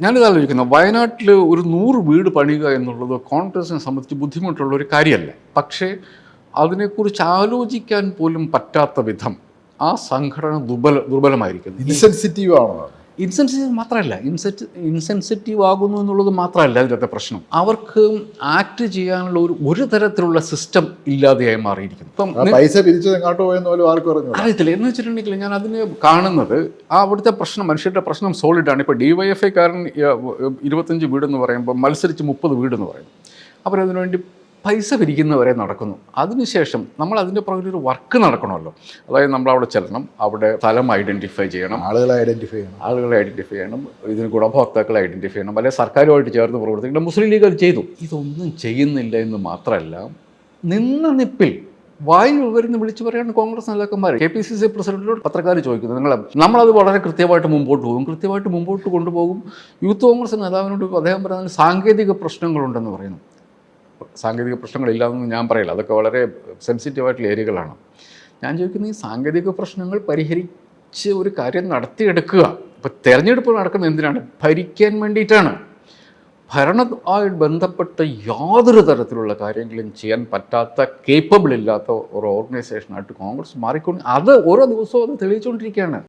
ഞാനിത് ആലോചിക്കുന്നത് വയനാട്ടിൽ ഒരു നൂറ് വീട് പണിയുക എന്നുള്ളത് കോൺഗ്രസിനെ സംബന്ധിച്ച് ബുദ്ധിമുട്ടുള്ള ഒരു കാര്യമല്ല. പക്ഷേ അതിനെക്കുറിച്ച് ആലോചിക്കാൻ പോലും പറ്റാത്ത വിധം ആ സംഘടന ദുർബല ദുർബലമായിരിക്കുന്നു. ഇൻസെൻസിറ്റീവ് ആണോ ഇൻസെൻസിറ്റീവ് മാത്രമല്ല ഇൻസെറ്റ് ഇൻസെൻസിറ്റീവ് ആകുന്നു എന്നുള്ളത് മാത്രമല്ല ഇതിന്റെ പ്രശ്നം. അവർക്ക് ആക്ട് ചെയ്യാനുള്ള ഒരു ഒരു തരത്തിലുള്ള സിസ്റ്റം ഇല്ലാതെയായി മാറിയിരിക്കുന്നു. ഇപ്പം പൈസ പിരിച്ചത് എങ്ങോട്ട് പോയെന്ന് പോലും ആർക്കും അറിഞ്ഞു അറിയത്തില്ല. എന്ന് വെച്ചിട്ടുണ്ടെങ്കിൽ ഞാൻ അതിന് കാണുന്നത് ആ അവിടുത്തെ പ്രശ്നം മനുഷ്യരുടെ പ്രശ്നം സോളിഡാണ് ഇപ്പോൾ ഡി വൈ എഫ് ഐക്കാരൻ ഇരുപത്തഞ്ച് വീടെന്ന് പറയുമ്പോൾ മത്സരിച്ച് മുപ്പത് വീടെന്ന് പറയും അവരതിനു വേണ്ടി പൈസ പിരിക്കുന്നവരെ നടക്കുന്നു. അതിനുശേഷം നമ്മൾ അതിന്റെ പുറകിൽ ഒരു വർക്ക് നടക്കണമല്ലോ. അതായത് നമ്മൾ അവിടെ ചെല്ലണം അവിടെ സ്ഥലം ഐഡന്റിഫൈ ചെയ്യണം. ആളുകളെ ഐഡന്റിഫൈ ചെയ്യണം. ആളുകളെ ഐഡന്റിഫൈ ചെയ്യണം ഇതിന് ഗുണഭോക്താക്കളെ ഐഡന്റിഫൈ ചെയ്യണം അല്ലെങ്കിൽ സർക്കാരുമായിട്ട് ചേർന്ന് പ്രവർത്തിക്കണം. മുസ്ലിം ലീഗ് അത് ചെയ്തു. ഇതൊന്നും ചെയ്യുന്നില്ല എന്ന് മാത്രമല്ല നിന്ന നിപ്പിൽ വായു വിവരുന്ന് വിളിച്ചു പറയാണ് കോൺഗ്രസ് നേതാക്കന്മാർ കെ പി സി സി പ്രസിഡന്റിനോട് പത്രക്കാർ ചോദിക്കുന്നത് നിങ്ങൾ നമ്മളത് വളരെ കൃത്യമായിട്ട് മുമ്പോട്ട് പോകും. കൃത്യമായിട്ട് മുമ്പോട്ട് കൊണ്ടുപോകും. യൂത്ത് കോൺഗ്രസ് നേതാവിനോട് അദ്ദേഹം പറയുന്നത് സാങ്കേതിക പ്രശ്നങ്ങളുണ്ടെന്ന് പറയുന്നു. സാങ്കേതിക പ്രശ്നങ്ങളില്ലാതെന്ന് ഞാൻ പറയില്ല. അതൊക്കെ വളരെ സെൻസിറ്റീവായിട്ടുള്ള ഏരിയകളാണ് ഞാൻ ചോദിക്കുന്നത് ഈ സാങ്കേതിക പ്രശ്നങ്ങൾ പരിഹരിച്ച് ഒരു കാര്യം നടത്തിയെടുക്കുക. ഇപ്പോൾ തെരഞ്ഞെടുപ്പ് നടക്കുന്നത് എന്തിനാണ്? ഭരിക്കാൻ വേണ്ടിയിട്ടാണ്. ഭരണവുമായി ബന്ധപ്പെട്ട യാതൊരു തരത്തിലുള്ള കാര്യങ്ങളും ചെയ്യാൻ പറ്റാത്ത കേപ്പബിൾ ഇല്ലാത്ത ഒരു ഓർഗനൈസേഷനായിട്ട് കോൺഗ്രസ് മാറിക്കൊണ്ട് അത് ഓരോ ദിവസവും അത് തെളിയിച്ചുകൊണ്ടിരിക്കുകയാണ്.